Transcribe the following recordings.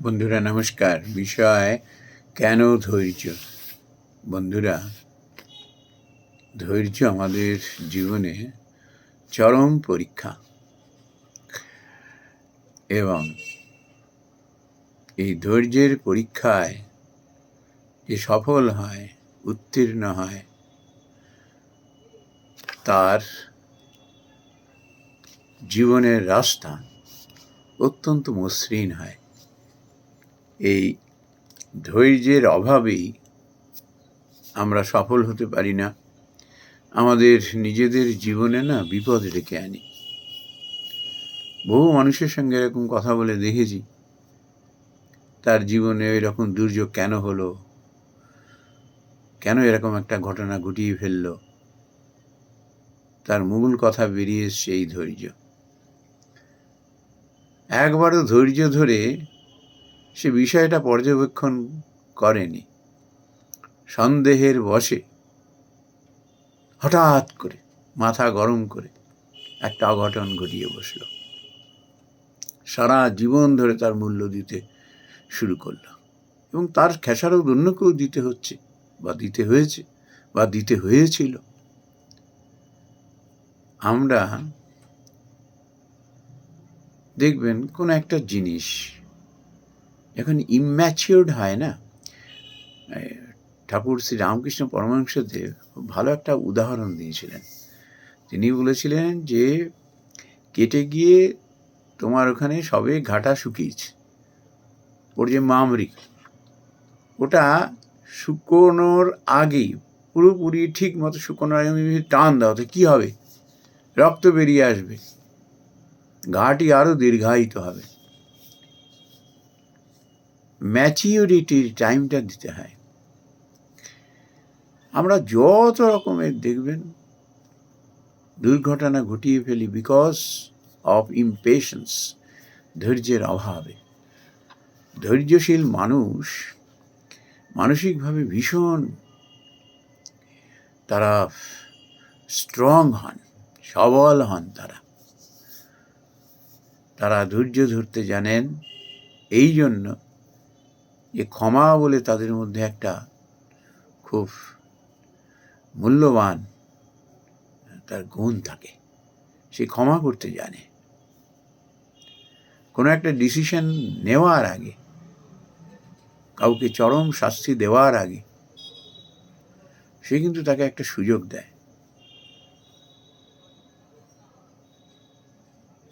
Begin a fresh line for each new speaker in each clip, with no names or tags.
বন্ধুরা, নমস্কার। বিষয়, কেন ধৈর্য? বন্ধুরা, ধৈর্য আমাদের জীবনে চরম পরীক্ষা। এবং এই ধৈর্যের পরীক্ষায় যে সফল হয়, উত্তীর্ণ হয়, তার জীবনের রাস্তা অত্যন্ত মসৃণ হয়। এই ধৈর্যের অভাবেই আমরা সফল হতে পারি না। আমাদের নিজেদের জীবনে না বিপদ ডেকে আনি। বহু মানুষের সঙ্গে এরকম কথা বলে দেখেছি। তার জীবনে এরকম দুর্যোগ কেন হলো? কেন এরকম একটা ঘটনা ঘটিয়ে ফেলল? তার মূল কথা বেরিয়ে এসছে এই ধৈর্য। একবারও ধৈর্য ধরে সে বিষয়টা পর্যবেক্ষণ করেনি। সন্দেহের বসে হঠাৎ করে মাথা গরম করে একটা অঘটন ঘটিয়ে বসল। সারা জীবন ধরে তার মূল্য দিতে শুরু করল এবং তার খেসারও অন্যকেও দিতে হচ্ছে বা দিতে হয়েছে বা দিতে হয়েছিল। আমরা দেখবেন কোনো একটা জিনিস যখন ইম্যাচিওর্ড হয়, না? ঠাকুর শ্রী রামকৃষ্ণ পরমহংসদেব খুব ভালো একটা উদাহরণ দিয়েছিলেন। তিনি বলেছিলেন যে, কেটে গিয়ে তোমার ওখানে সবে ঘাটা শুকিয়েছে। ওর যে মামরি, ওটা শুকোনোর আগেই, পুরোপুরি ঠিক মতো শুকোনোর আগে যদি টান দাও, তো কী হবে? রক্ত বেরিয়ে আসবে। ঘাটি আরও দীর্ঘায়িত হবে। ম্যাচিউরিটির টাইমটা দিতে হয়। আমরা যত রকমের দেখবেন, দুর্ঘটনা ঘটিয়ে ফেলি বিকজ অফ ইমপেশেন্স ধৈর্যের অভাবে। ধৈর্যশীল মানুষ মানসিকভাবে ভীষণ তারা স্ট্রং হন, সবল হন তারা। তারা ধৈর্য ধরতে জানেন এই জন্য যে ক্ষমা বলে তাদের মধ্যে একটা খুব মূল্যবান তার গুণ থাকে। সে ক্ষমা করতে জানে। কোনো একটা ডিসিশন নেওয়ার আগে, কাউকে চরম শাস্তি দেওয়ার আগে, সে কিন্তু তাকে একটা সুযোগ দেয়।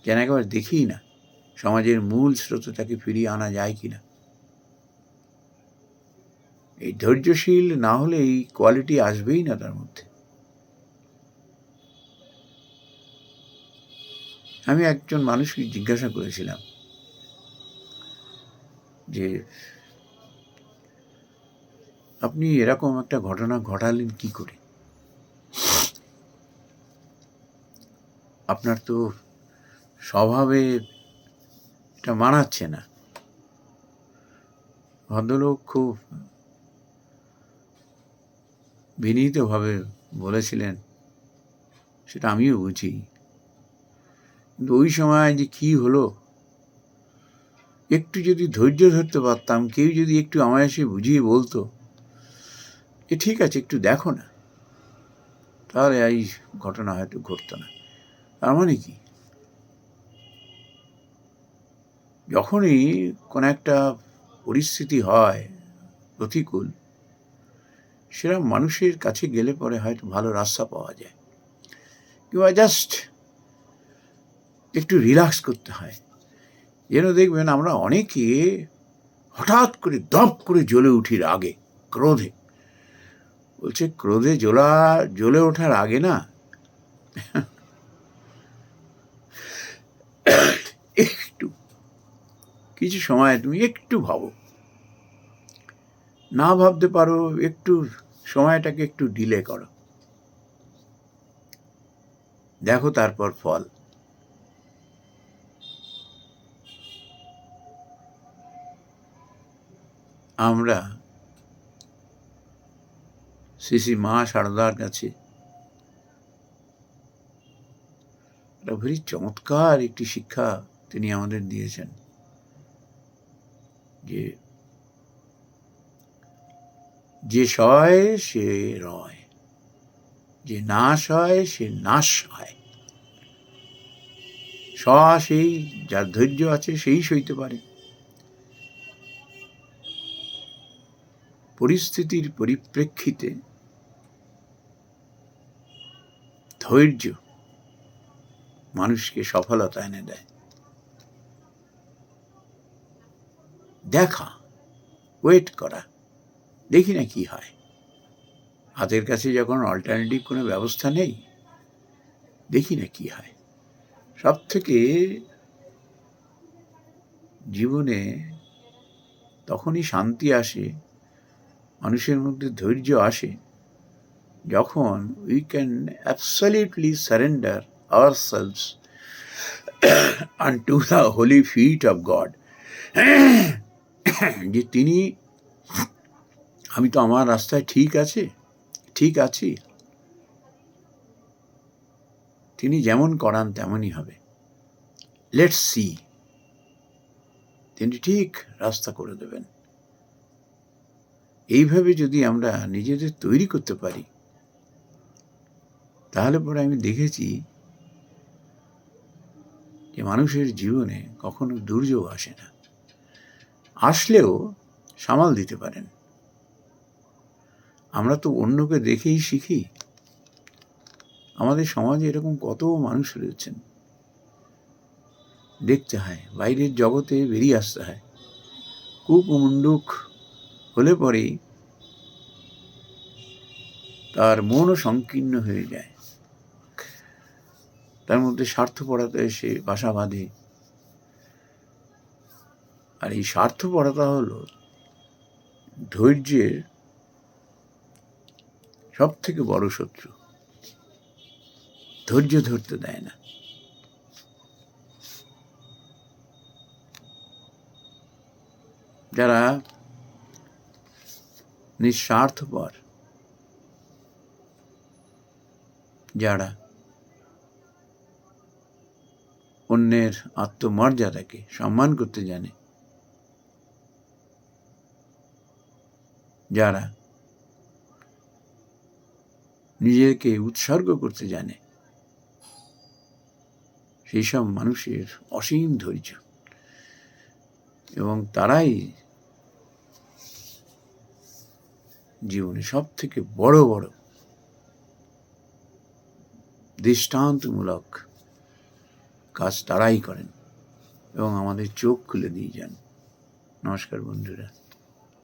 যেন একবার দেখি না, সমাজের মূল স্রোতটাকে ফিরিয়ে আনা যায় কিনা। এই ধৈর্যশীল না হলে এই কোয়ালিটি আসবেই না তার মধ্যে। আমি একজন মানুষকে জিজ্ঞাসা করেছিলাম যে, আপনি এরকম একটা ঘটনা ঘটালেন কি করে? আপনার তো স্বভাবে এটা মানাচ্ছে না। ভদ্রলোক খুব বিনীতভাবে বলেছিলেন, সেটা আমিও বুঝি। কিন্তু ওই সময় যে কি হলো? একটু যদি ধৈর্য ধরতে পারতাম, কেউ যদি একটু আমায় এসে বুঝিয়ে বলতো যে ঠিক আছে, একটু দেখো না। তাহলে এই ঘটনা হয়তো ঘটতো না। তার মানে কি? যখনই কোনো একটা পরিস্থিতি হয় প্রতিকূল সেরকম মানুষের কাছে গেলে পরে হয়তো ভালো রাস্তা পাওয়া যায়। কিংবা জাস্ট একটু রিল্যাক্স করতে হয়। যেন দেখবেন আমরা অনেকে হঠাৎ করে দপ করে জ্বলে উঠি রাগে ক্রোধে। বলছে, ক্রোধে জ্বলা, জ্বলে ওঠার আগে না? একটু, কিছু সময় তুমি একটু ভাবো। না ভাবতে পারো, একটু সময়টাকে একটু ডিলে করো। দেখো তারপর ফল। আমরা শ্রী মা সারদার কাছে একটা ভেরি চমৎকার একটি শিক্ষা তিনি আমাদের দিয়েছেন যে যে সয়, সে রয়। যে নাশ হয় সে নাশ হয়। স সেই যার ধৈর্য আছে, সেই সইতে পারে। পরিস্থিতির পরিপ্রেক্ষিতে ধৈর্য মানুষকে সফলতা এনে দেয়। দেখা, ওয়েট করা দেখি না কি হয়। হাতের কাছে যখন অল্টারনেটিভ কোনো ব্যবস্থা নেই, দেখি না কি হয়। সব থেকে জীবনে তখনই শান্তি আসে, মানুষের মধ্যে ধৈর্য আসে, যখন we can absolutely surrender our selves to the holy feet of God যে তিনি আমি তো আমার রাস্তায় ঠিক আছে, ঠিক আছি। তিনি যেমন করান তেমনই হবে। লেটস সি তিনি ঠিক রাস্তা করে দেবেন। এইভাবে যদি আমরা নিজেদের তৈরি করতে পারি, তাহলে পরে আমি দেখেছি যে মানুষের জীবনে কখনো দুর্যোগ আসে না। আসলেও সামাল দিতে পারেন। আমরা তো অন্যকে দেখেই শিখি। আমাদের সমাজে এরকম কত মানুষ রয়েছেন। দেখতে হয়, বাইরের জগতে বেরিয়ে আসতে হয়। কূপ মুন্ডুক হলে পরেই তার মনও সংকীর্ণ হয়ে যায়। তার মধ্যে স্বার্থপরতা এসে বাসা বাঁধে। আর এই স্বার্থপরতা হলো ধৈর্যের সব থেকে বড় শত্রু। ধৈর্য ধরতে দেয় না। যারা নিঃস্বার্থপর, যারা অন্যের আত্মমর্যাদাকে সম্মান করতে জানে, যারা নিজেকে উৎসর্গ করতে জানে। সেই সব মানুষের অসীম ধৈর্য। এবং তারাই জীবনে সব থেকে বড় বড় দৃষ্টান্তমূলক কাজ তারাই করেন এবং আমাদের চোখ খুলে দিয়ে যান। নমস্কার বন্ধুরা।